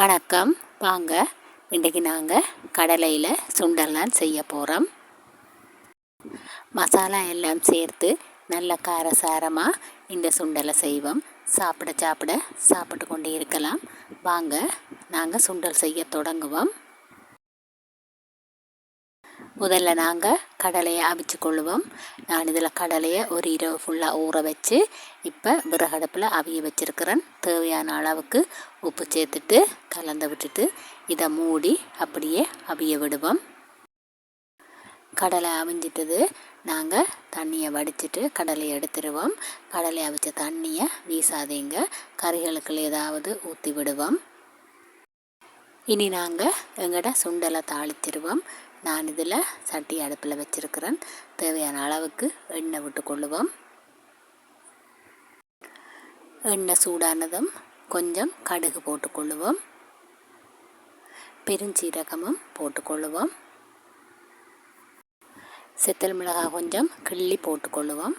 வணக்கம். வாங்க இன்றைக்கி நாங்கள் கடலையில் சுண்டல்லாம் செய்ய போகிறோம் மசாலா எல்லாம் சேர்த்து நல்ல காரசாரமாக இந்த சுண்டலை செய்வோம். சாப்பிட சாப்பிட சாப்பிட்டு கொண்டே இருக்கலாம். வாங்க நாங்கள் சுண்டல் செய்ய தொடங்குவோம். முதல்ல நாங்கள் கடலையை அவிச்சு கொள்ளுவோம். நான் இதில் கடலையை ஒரு இரவு ஃபுல்லாக ஊற வச்சு இப்போ விறகடுப்பில் அவிய வச்சுருக்கிறேன். தேவையான அளவுக்கு உப்பு சேர்த்துட்டு கலந்து விட்டுட்டு இதை மூடி அப்படியே அவிய விடுவோம். கடலை அவிஞ்சிட்டது. நாங்கள் தண்ணியை வடிச்சிட்டு கடலையை எடுத்துருவோம். கடலை அவிச்ச தண்ணியை வீசாதீங்க. கறிகளுக்கு ஏதாவது ஊற்றி விடுவோம். இனி நாங்கள் எங்கட சுண்டலை தாளிச்சிருவோம். நான் இதில் சட்டி அடுப்பில் வச்சுருக்கிறேன். தேவையான அளவுக்கு எண்ணெய் விட்டு கொள்ளுவோம் எண்ணெய் சூடானதும் கொஞ்சம் கடுகு போட்டுக்கொள்ளுவோம். பெருஞ்சீரகமும் போட்டுக்கொள்ளுவோம். செத்தல் மிளகாய் கொஞ்சம் கிள்ளி போட்டுக்கொள்ளுவோம்.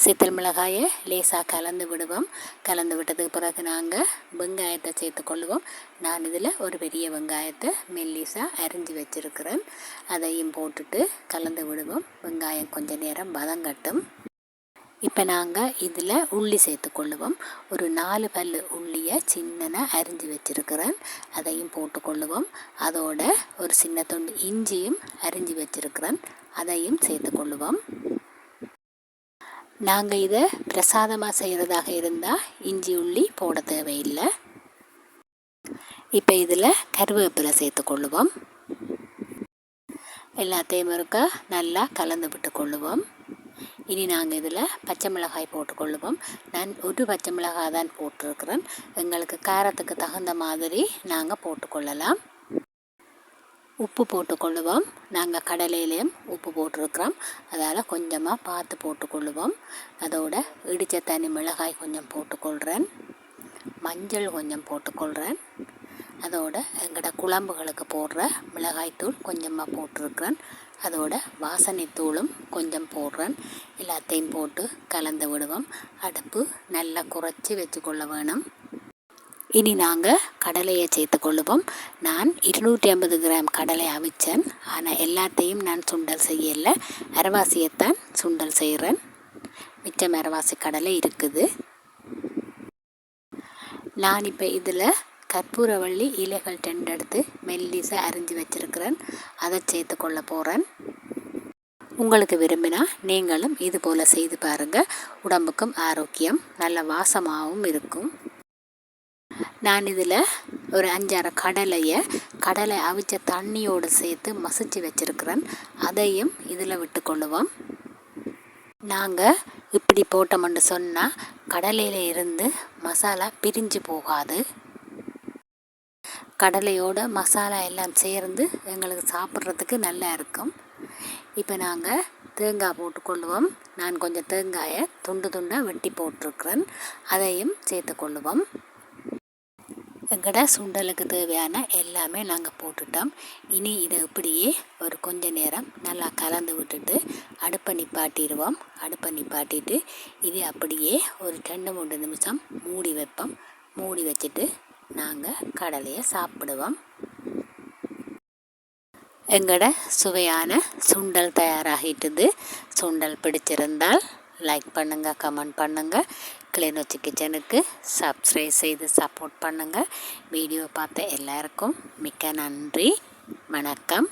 சித்தல் மிளகாயை லேசாக கலந்து விடுவோம். கலந்து விட்டதுக்கு பிறகு நாங்கள் வெங்காயத்தை சேர்த்து கொள்ளுவோம் நான் இதில் ஒரு பெரிய வெங்காயத்தை மெல்லிசாக அரிஞ்சு வச்சுருக்கிறேன். அதையும் போட்டுட்டு கலந்து விடுவோம். வெங்காயம் கொஞ்சம் நேரம் வதங்கட்டும். இப்போ நாங்கள் இதில் உள்ளி சேர்த்து கொள்ளுவோம் ஒரு நாலு பல் உள்ளியை சின்னனாக அரிஞ்சு வச்சுருக்கிறேன். அதையும் போட்டுக்கொள்ளுவோம் அதோட ஒரு சின்ன தொண்டு இஞ்சியும் அரிஞ்சு வச்சுருக்கிறேன். அதையும் சேர்த்து கொள்ளுவோம் நாங்கள் இதை பிரசாதமாக செய்கிறதாக இருந்தால் இஞ்சி உள்ளி போட தேவையில்லை. இப்போ இதில் கருவேப்பிலை சேர்த்துக்கொள்ளுவோம் எல்லாத்தையும் இருக்க நல்லா கலந்து விட்டு கொள்ளுவோம். இனி நாங்கள் இதில் பச்சை மிளகாய் போட்டுக்கொள்ளுவோம் நான் ஒரு பச்சை மிளகாய் தான் போட்டிருக்கிறேன். எங்களுக்கு காரத்துக்கு தகுந்த மாதிரி நாங்கள் போட்டுக்கொள்ளலாம் உப்பு போட்டுக்கொள்ளுவோம். நாங்கள் கடலையிலையும் உப்பு போட்டிருக்கிறோம். அதால் கொஞ்சமாக பார்த்து போட்டுக்கொள்ளுவோம். அதோட இடித்த தனி மிளகாய் கொஞ்சம் போட்டுக்கொள்கிறேன் மஞ்சள் கொஞ்சம் போட்டுக்கொள்கிறேன் அதோட எங்களோட குழம்புகளுக்கு போடுற மிளகாய்த்தூள் கொஞ்சமாக போட்டிருக்கிறேன். அதோட வாசனைத்தூளும் கொஞ்சம் போடுறேன். எல்லாத்தையும் போட்டு கலந்து விடுவோம். அடுப்பு நல்லா குறைச்சி வச்சுக்கொள்ள வேணும். இனி நாங்கள் கடலையை சேர்த்து கொள்ளுவோம். நான் இருநூற்றி ஐம்பது கிராம் கடலை அவிச்சேன். ஆனால் எல்லாத்தையும் நான் சுண்டல் செய்யலை. அரவாசியைத்தான் சுண்டல் செய்கிறேன் மிச்சம் அரவாசி கடலை இருக்குது. நான் இப்போ இதில் கற்பூரவள்ளி இலைகள் எடுத்து மெல்லிசை அரிஞ்சு வச்சுருக்கிறேன். அதை சேர்த்து கொள்ள போகிறேன் உங்களுக்கு விரும்பினா நீங்களும் இது போல் செய்து பாருங்கள் உடம்புக்கும் ஆரோக்கியம் நல்ல வாசமாகவும் இருக்கும். நான் இதில் ஒரு அஞ்சாறு கடலையை கடலை அவிச்ச தண்ணியோடு சேர்த்து மசிச்சு வச்சுருக்கிறேன். அதையும் இதில் விட்டுக்கொள்ளுவோம் நாங்கள் இப்படி போட்டோம்னு சொன்னால் கடலையில் இருந்து மசாலா பிரிஞ்சு போகாது. கடலையோட மசாலா எல்லாம் சேர்ந்து எங்களுக்கு சாப்பிட்றதுக்கு நல்லா இருக்கும். இப்போ நாங்கள் தேங்காய் போட்டுக்கொள்ளுவோம் நான் கொஞ்சம் தேங்காயை துண்டு துண்டாக வெட்டி போட்டிருக்கிறேன். அதையும் சேர்த்து கொள்ளுவோம். எங்கட சுண்டலுக்கு தேவையான எல்லாமே நாங்கள் போட்டுட்டோம். இனி இதை இப்படியே ஒரு கொஞ்ச நேரம் நல்லா கலந்து விட்டுட்டு அடுப்பை நிப்பாட்டிடுவோம். அடுப்பை நிப்பாட்டிட்டு இது அப்படியே ஒரு ரெண்டு மூணு நிமிஷம் மூடி வைப்போம். மூடி வச்சுட்டு நாங்கள் கடலையை சாப்பிடுவோம். எங்களோட சுவையான சுண்டல் தயாராகிட்டுது. சுண்டல் பிடிச்சிருந்தால் லைக் பண்ணுங்கள் கமெண்ட் பண்ணுங்கள் கிளிநொச்சி கிச்சனுக்கு சப்ஸ்கிரைப் செய்து சப்போர்ட் பண்ணுங்கள் வீடியோ பார்த்த எல்லாருக்கும் மிக்க நன்றி. வணக்கம்.